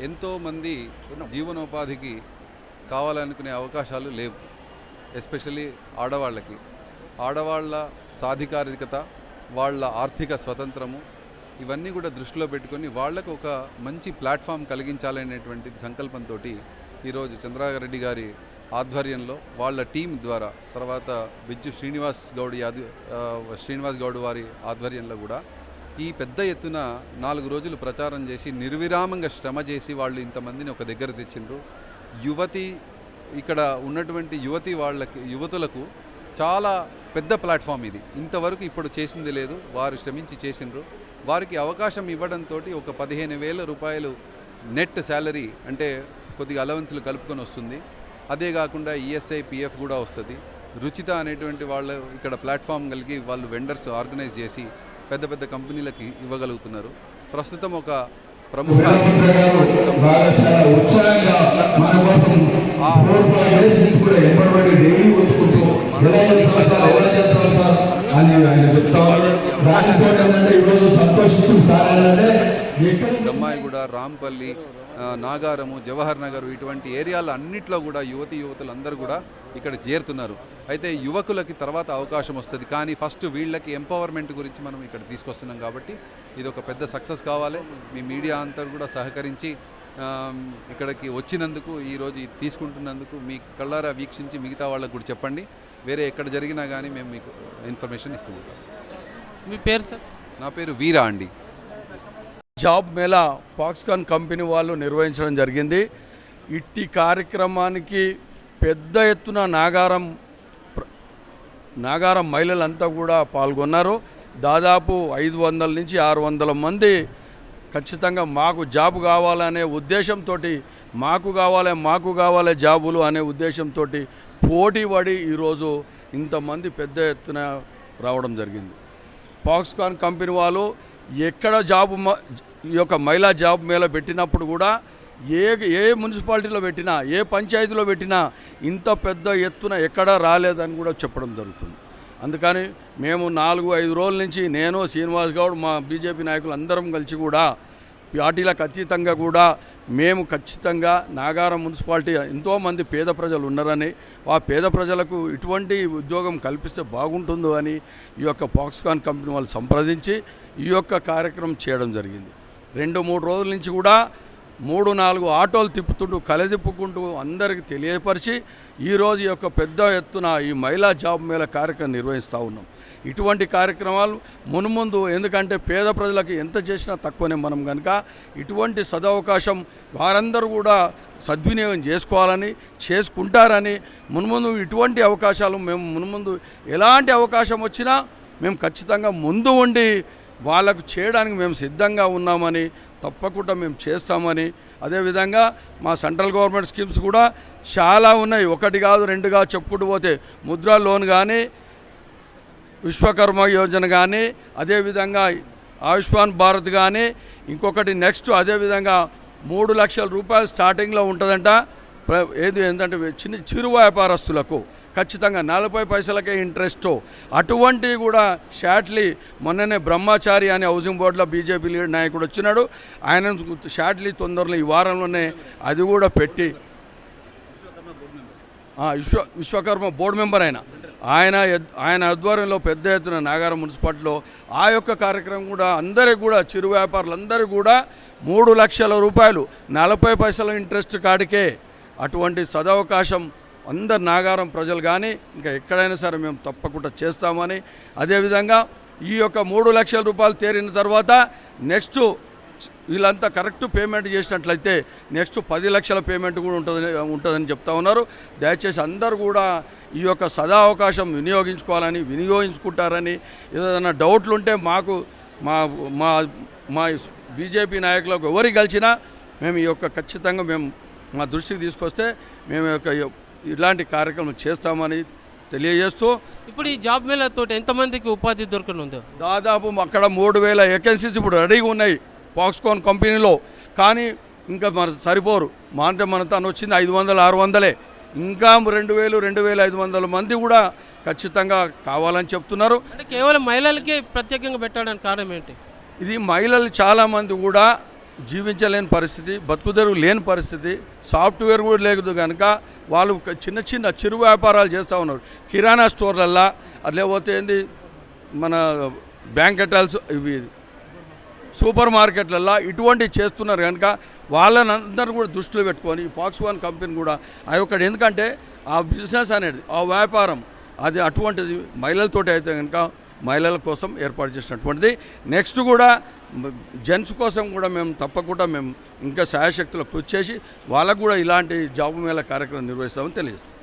ఎంతోమంది జీవనోపాధికి కావాలనుకునే అవకాశాలు లేవు ఎస్పెషల్లీ ఆడవాళ్ళకి. ఆడవాళ్ళ సాధికారికత వాళ్ళ ఆర్థిక స్వతంత్రము ఇవన్నీ కూడా దృష్టిలో పెట్టుకొని వాళ్ళకు ఒక మంచి ప్లాట్ఫామ్ కలిగించాలనేటువంటి సంకల్పంతో ఈరోజు చంద్రారెడ్డి గారి ఆధ్వర్యంలో వాళ్ళ టీం ద్వారా తర్వాత బిజ్జు శ్రీనివాస్ గౌడ్ యాది ఆ, శ్రీనివాస్ గౌడ్ వారి ఆధ్వర్యంలో కూడా ఈ పెద్ద ఎత్తున నాలుగు రోజులు ప్రచారం చేసి నిర్విరామంగా శ్రమ చేసి వాళ్ళు ఇంతమందిని ఒక దగ్గర తెచ్చిండ్రు. యువతి ఇక్కడ ఉన్నటువంటి యువతి వాళ్ళకి యువతులకు చాలా పెద్ద ప్లాట్ఫామ్ ఇది. ఇంతవరకు ఇప్పుడు చేసింది లేదు వారు శ్రమించి చేసిండ్రు. వారికి అవకాశం ఇవ్వడంతో ఒక పదిహేను వేల రూపాయలు నెట్ శాలరీ అంటే కొద్దిగా అలవెన్స్లు కలుపుకొని వస్తుంది. అదే కాకుండా ఈఎస్ఐ పిఎఫ్ కూడా వస్తుంది. రుచిత అనేటువంటి వాళ్ళు ఇక్కడ ప్లాట్ఫామ్ కలిగి వాళ్ళు వెండర్స్ ఆర్గనైజ్ చేసి పెద్ద పెద్ద కంపెనీలకి ఇవ్వగలుగుతున్నారు. ప్రస్తుతం ఒక ప్రముఖ దమ్మాయిగూడ రాంపల్లి నాగారము జవహర్ నగర్ ఇటువంటి ఏరియాల అన్నిట్లో కూడా యువతి యువతులు అందరూ కూడా ఇక్కడ చేరుతున్నారు. అయితే యువకులకి తర్వాత అవకాశం వస్తుంది. కానీ ఫస్ట్ వీళ్ళకి ఎంపవర్మెంట్ గురించి మనం ఇక్కడ తీసుకొస్తున్నాం కాబట్టి ఇది ఒక పెద్ద సక్సెస్ కావాలి. మీ మీడియా అంతా కూడా సహకరించి ఇక్కడికి వచ్చినందుకు ఈరోజు తీసుకుంటున్నందుకు మీ కళ్ళారా వీక్షించి మిగతా వాళ్ళకు కూడా చెప్పండి. వేరే ఎక్కడ జరిగినా కానీ మేము మీకు ఇన్ఫర్మేషన్ ఇస్తుంటాం మీ పేరు సార్? నా పేరు వీరా అండి. జాబ్ మేళా ఫాక్స్కాన్ కంపెనీ వాళ్ళు నిర్వహించడం జరిగింది. ఇట్టి కార్యక్రమానికి పెద్ద ఎత్తున నాగారం నాగారం మహిళలంతా కూడా పాల్గొన్నారు. దాదాపు ఐదు వందల నుంచి ఆరు వందల మంది ఖచ్చితంగా మాకు జాబ్ కావాలనే ఉద్దేశంతో మాకు కావాలి మాకు కావాలి జాబులు అనే ఉద్దేశంతో పోటీ పడి ఈరోజు ఇంతమంది పెద్ద ఎత్తున రావడం జరిగింది. ఫాక్స్కాన్ కంపెనీ వాళ్ళు ఎక్కడ జాబ్ మా ఈ యొక్క మహిళా జాబ్ మేళ పెట్టినప్పుడు కూడా ఏ ఏ మున్సిపాలిటీలో పెట్టినా ఏ పంచాయతీలో పెట్టినా ఇంత పెద్ద ఎత్తున ఎక్కడా రాలేదని కూడా చెప్పడం జరుగుతుంది. అందుకని మేము నాలుగు ఐదు రోజుల నుంచి నేను శ్రీనివాస్ గౌడ్ మా బీజేపీ నాయకులు అందరం కలిసి కూడా పార్టీలకు అతీతంగా కూడా మేము ఖచ్చితంగా నాగారం మున్సిపాలిటీ ఎంతోమంది పేద ప్రజలు ఉన్నారని ఆ పేద ప్రజలకు ఇటువంటి ఉద్యోగం కల్పిస్తే బాగుంటుందో అని ఈ యొక్క పాక్స్కాన్ కంపెనీ వాళ్ళు సంప్రదించి ఈ యొక్క కార్యక్రమం చేయడం జరిగింది. రెండు మూడు రోజుల నుంచి కూడా మూడు నాలుగు ఆటోలు తిప్పుతుంటూ కలదిప్పుకుంటూ అందరికి తెలియపరిచి ఈరోజు యొక్క పెద్ద ఎత్తున ఈ మహిళా జాబ్ మేళ కార్యక్రమం నిర్వహిస్తూ ఉన్నాం. ఇటువంటి కార్యక్రమాలు మునుముందు ఎందుకంటే పేద ప్రజలకు ఎంత చేసినా తక్కువనే మనం కనుక ఇటువంటి సదవకాశం వారందరూ కూడా సద్వినియోగం చేసుకోవాలని చేసుకుంటారని మునుముందు ఇటువంటి అవకాశాలు మేము మునుముందు ఎలాంటి అవకాశం వచ్చినా మేము ఖచ్చితంగా ముందు ఉండి వాళ్ళకు చేయడానికి మేము సిద్ధంగా ఉన్నామని తప్పకుండా మేము చేస్తామని. అదేవిధంగా మా సెంట్రల్ గవర్నమెంట్ స్కీమ్స్ కూడా చాలా ఉన్నాయి. ఒకటి కాదు రెండు కాదు చెప్పుకుంటూ పోతే ముద్రా లోన్ కానీ విశ్వకర్మ యోజన కానీ అదేవిధంగా ఆయుష్మాన్ భారత్ కానీ ఇంకొకటి నెక్స్ట్ అదేవిధంగా మూడు లక్షల రూపాయలు స్టార్టింగ్లో ఉంటుందంట. ఏది ఏంటంటే చిన్న చిరు వ్యాపారస్తులకు ఖచ్చితంగా నలభై పైసలకే ఇంట్రెస్ట్. అటువంటివి కూడా షాట్లీ మొన్ననే బ్రహ్మచారి అనే హౌసింగ్ బోర్డులో బీజేపీ లీడర్ నాయకుడు వచ్చినాడు. ఆయన షాట్లీ తొందరలో ఈ వారంలోనే అది కూడా పెట్టి విశ్వ విశ్వకర్మ బోర్డు మెంబర్ ఆయన. ఆయన ఆయన ఆధ్వర్యంలో పెద్ద ఎత్తున నాగారం మున్సిపాలిటీలో ఆ యొక్క కార్యక్రమం కూడా అందరికి కూడా చిరు వ్యాపారులందరూ కూడా మూడు లక్షల రూపాయలు నలభై పైసల ఇంట్రెస్ట్ కాడికే అటువంటి సదవకాశం అందరు నాగారం ప్రజలు కానీ ఇంకా ఎక్కడైనా సరే మేము తప్పకుండా చేస్తామని అదేవిధంగా ఈ యొక్క మూడు లక్షల రూపాయలు తేరిన తర్వాత నెక్స్ట్ వీళ్ళంతా కరెక్ట్ పేమెంట్ చేసినట్లయితే నెక్స్ట్ పది లక్షల పేమెంట్ కూడా ఉంటుందని ఉంటుందని చెప్తా ఉన్నారు. దయచేసి అందరూ కూడా ఈ యొక్క సదా అవకాశం వినియోగించుకోవాలని వినియోగించుకుంటారని ఏదైనా డౌట్లు ఉంటే మాకు మా మా మా బీజేపీ నాయకులకు ఎవరికి కలిసినా మేము ఈ యొక్క ఖచ్చితంగా మేము మా దృష్టికి తీసుకొస్తే మేము యొక్క ఇలాంటి కార్యక్రమం చేస్తామని తెలియజేస్తూ ఇప్పుడు ఈ జాబ్ మేళతో ఎంతమందికి ఉపాధి దొరకనుందో దాదాపు అక్కడ మూడు వేల వేకెన్సీస్ ఇప్పుడు రెడీగా ఉన్నాయి ఫాక్స్కాన్ కంపెనీలో. కానీ ఇంకా మన సరిపోరు. మా అంటే మన తను వచ్చింది ఐదు వందలు ఆరు వందలే. ఇంకా రెండు వేలు రెండు వేల ఐదు వందల మంది కూడా ఖచ్చితంగా కావాలని చెప్తున్నారు. అంటే కేవలం మహిళలకే ప్రత్యేకంగా పెట్టడానికి కారణం ఏంటి? ఇది మహిళలు చాలామంది కూడా జీవించలేని పరిస్థితి బతుకుదెరువు లేని పరిస్థితి సాఫ్ట్వేర్ కూడా లేదు కనుక వాళ్ళు చిన్న చిన్న చిరు వ్యాపారాలు చేస్తూ ఉన్నారు. కిరాణా స్టోర్లల్లా లేకపోతే ఏంది మన బ్యాంకెటల్స్ ఇవి సూపర్ మార్కెట్లల్లా ఇటువంటివి చేస్తున్నారు కనుక వాళ్ళని అందరూ కూడా దృష్టిలో పెట్టుకొని ఫాక్స్వాన్ కంపెనీ కూడా ఆ యొక్క ఎందుకంటే ఆ బిజినెస్ అనేది ఆ వ్యాపారం అది అటువంటిది మహిళలతోటి అయితే కనుక మహిళల కోసం ఏర్పాటు చేసినటువంటిది. నెక్స్ట్ కూడా జెంట్స్ కోసం కూడా మేము తప్పకుండా మేము ఇంకా శాయశక్తులు కృషి చేసి వాళ్ళకు కూడా ఇలాంటి జాబు మేళ కార్యక్రమం నిర్వహిస్తామని తెలియజేస్తాం